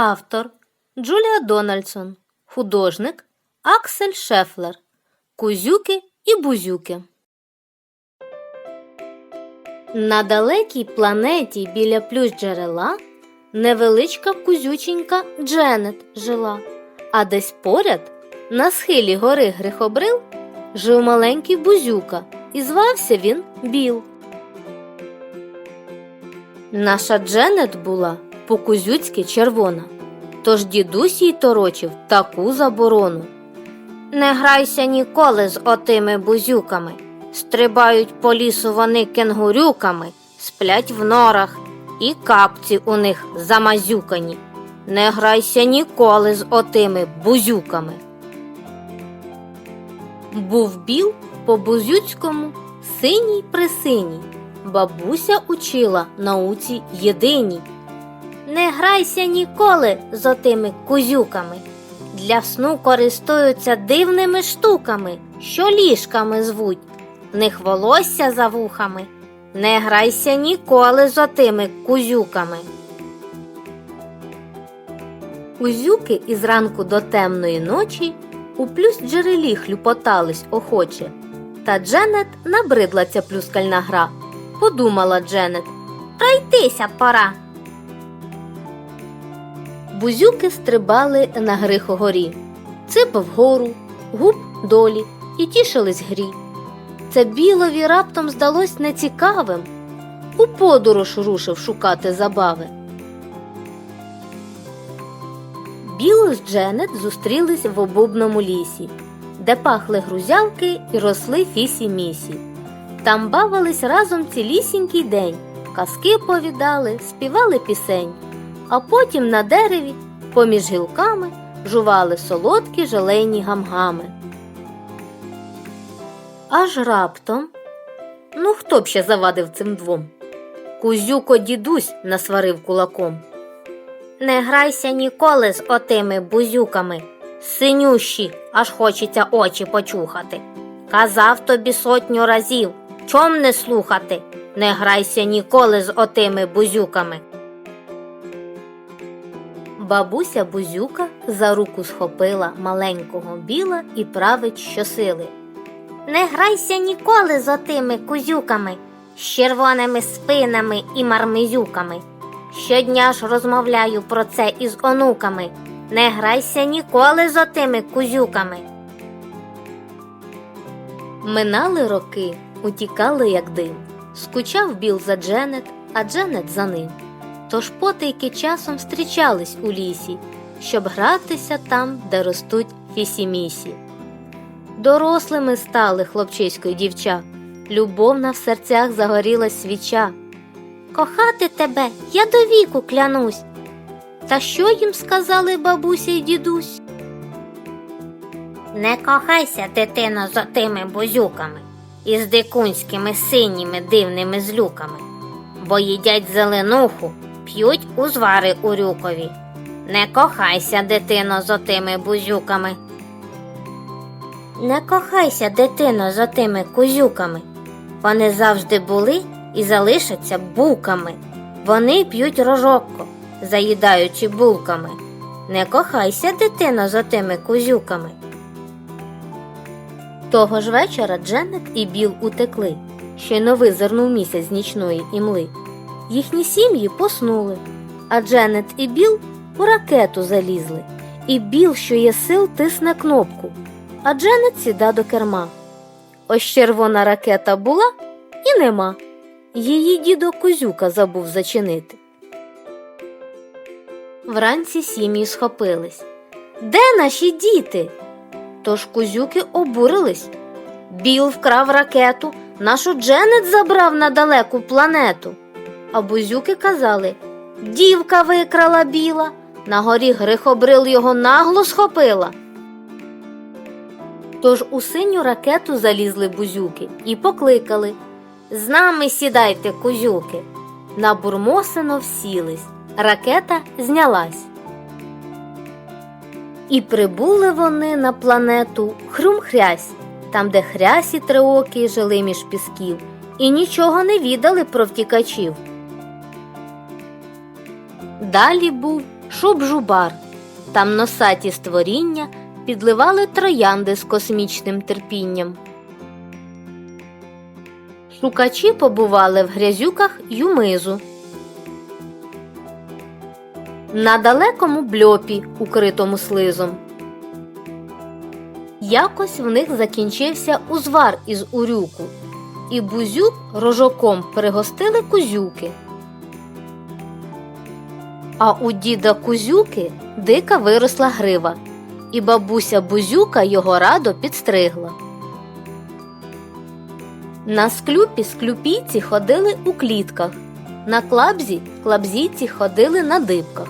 Автор Джулія Дональдсон. Художник Аксель Шефлер. Кузюки і бузюки. На далекій планеті біля плющ джерела невеличка кузюченька Дженет жила, а десь поряд, на схилі гори Грихобрил, жив маленький бузюка, і звався він Біл. Наша Дженет була по-кузюцьки червона, тож дідусь їй торочив таку заборону. Не грайся ніколи з отими бузюками. Стрибають по лісу вони кенгурюками, сплять в норах, і капці у них замазюкані. Не грайся ніколи з отими бузюками. Був біл по бузюцькому синій присиній. Бабуся учила науці єдиній. Не грайся ніколи з отими кузюками. Для сну користуються дивними штуками, що ліжками звуть, в них волосся за вухами. Не грайся ніколи з отими кузюками. Кузюки із ранку до темної ночі у плюс джерелі хлюпотались охоче. Та Дженет набридла ця плюскальна гра. Подумала Дженет. Пройтися пора. Бузюки стрибали на Грихогорі, ципа вгору, губ долі і тішились грі. Це білові раптом здалось нецікавим. У подорож рушив шукати забави. Біл з Дженет зустрілись в обубному лісі, де пахли грузявки і росли фісі-місі. Там бавились разом цілісінький день, казки повідали, співали пісень, а потім на дереві, поміж гілками, жували солодкі желейні гамгами. Аж раптом. Ну, хто б ще завадив цим двом? Кузюко дідусь насварив кулаком. Не грайся ніколи з отими бузюками, синющі, аж хочеться очі почухати. Казав тобі сотню разів, чом не слухати, не грайся ніколи з отими бузюками. Бабуся бузюка за руку схопила маленького біла і править щосили. Не грайся ніколи з отими кузюками, з червоними спинами і мармизюками. Щодня ж розмовляю про це із онуками. Не грайся ніколи з отими кузюками. Минали роки, утікали, як дим. Скучав біл за Дженет, а Дженет за ним. Тож потайки часом зустрічались у лісі, щоб гратися там, де ростуть фісімісі. Дорослими стали хлопчисько й дівча, любовна в серцях загорілась свіча. Кохати тебе я до віку клянусь. Та що їм сказали бабуся й дідусь? Не кохайся, дитино, з отими бузюками із дикунськими синіми дивними злюками, бо їдять зеленуху, п'ють узвари у рюкові. Не кохайся, дитино, з отими бузюками. Не кохайся, дитино, з отими кузюками. Вони завжди були і залишаться буками. Вони п'ють рожокко, заїдаючи булками. Не кохайся, дитино, з отими кузюками. Того ж вечора Дженет і Біл утекли, щойно визирнув місяць з нічної імли. Їхні сім'ї поснули, а Дженет і Біл у ракету залізли, і Біл, що є сил, тисне кнопку, а Дженет сіда до керма. Ось червона ракета була і нема. Її дідо Кузюка забув зачинити. Вранці сім'ї схопились. Де наші діти? Тож кузюки обурились. Біл вкрав ракету, нашу Дженет забрав на далеку планету. А бузюки казали Дівка викрала біла, на горі Грихобрил його нагло схопила. Тож у синю ракету залізли бузюки і покликали З нами сідайте, кузюки. На бурмосино всілись. Ракета знялась. І прибули вони на планету Хрум-Хрясь, там, де хрясі триокі жили між пісків, і нічого не відали про втікачів. Далі був шуб-жубар. Там носаті створіння підливали троянди з космічним терпінням. Шукачі побували в грязюках Юмизу. На далекому бльопі, укритому слизом. Якось в них закінчився узвар із урюку, і бузюк рожоком перегостили кузюки. А у діда кузюки дика виросла грива, і бабуся бузюка його радо підстригла. На склюпі склюпійці ходили у клітках, на клабзі клабзійці ходили на дибках.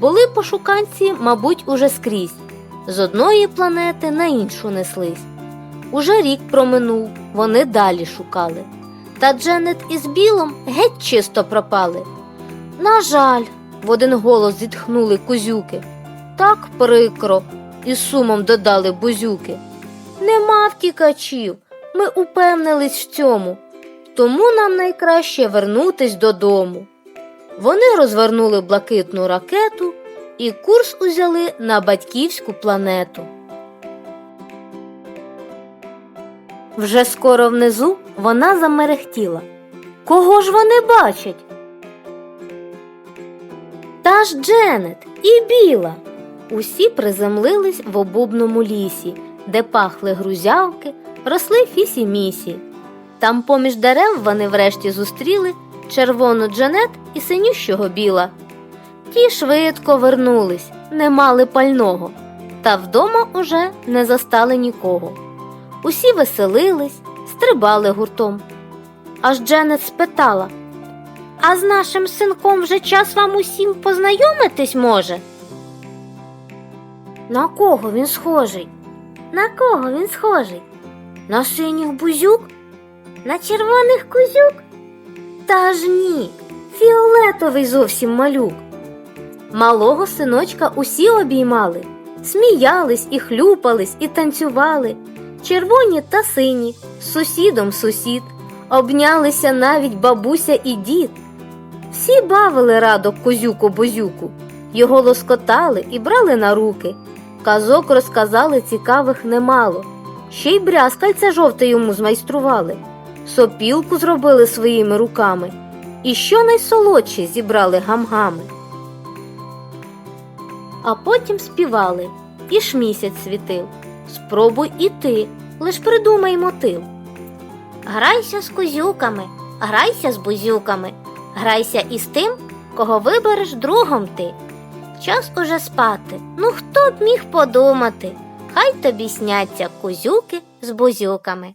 Були пошуканці, мабуть, уже скрізь, з одної планети на іншу неслись. Уже рік проминув, вони далі шукали. Та Дженет із Білом геть чисто пропали. На жаль, в один голос зітхнули кузюки. Так прикро, із сумом додали бузюки. Нема втікачів, ми упевнились в цьому, тому нам найкраще вернутись додому. Вони розвернули блакитну ракету і курс узяли на батьківську планету. Вже скоро внизу вона замерехтіла. Кого ж вони бачать? Та ж Дженет і Біла. Усі приземлились в обубному лісі, де пахли грузявки, росли фісі-місі. Там поміж дерев вони врешті зустріли червону Джанет і синющого біла. Ті швидко вернулись, не мали пального, та вдома уже не застали нікого. Усі веселились, стрибали гуртом. Аж Дженет спитала А з нашим синком вже час вам усім познайомитись може? На кого він схожий? На кого він схожий? На синіх бузюк? На червоних кузюк? Та ж ні, фіолетовий зовсім малюк. Малого синочка усі обіймали, сміялись і хлюпались, і танцювали. Червоні та сині, з сусідом сусід, обнялися навіть бабуся і дід. Всі бавили радо козюку бозюку, його лоскотали і брали на руки. Казок розказали цікавих немало. Ще й брязкальце жовте йому змайстрували, сопілку зробили своїми руками, і що найсолодше зібрали гам-гами. А потім співали, і ж місяць світив. Спробуй і ти, лиш придумай мотив. Грайся з козюками, грайся з бузюками, грайся із тим, кого вибереш другом ти. Час уже спати, ну хто б міг подумати, хай тобі сняться козюки з бузюками.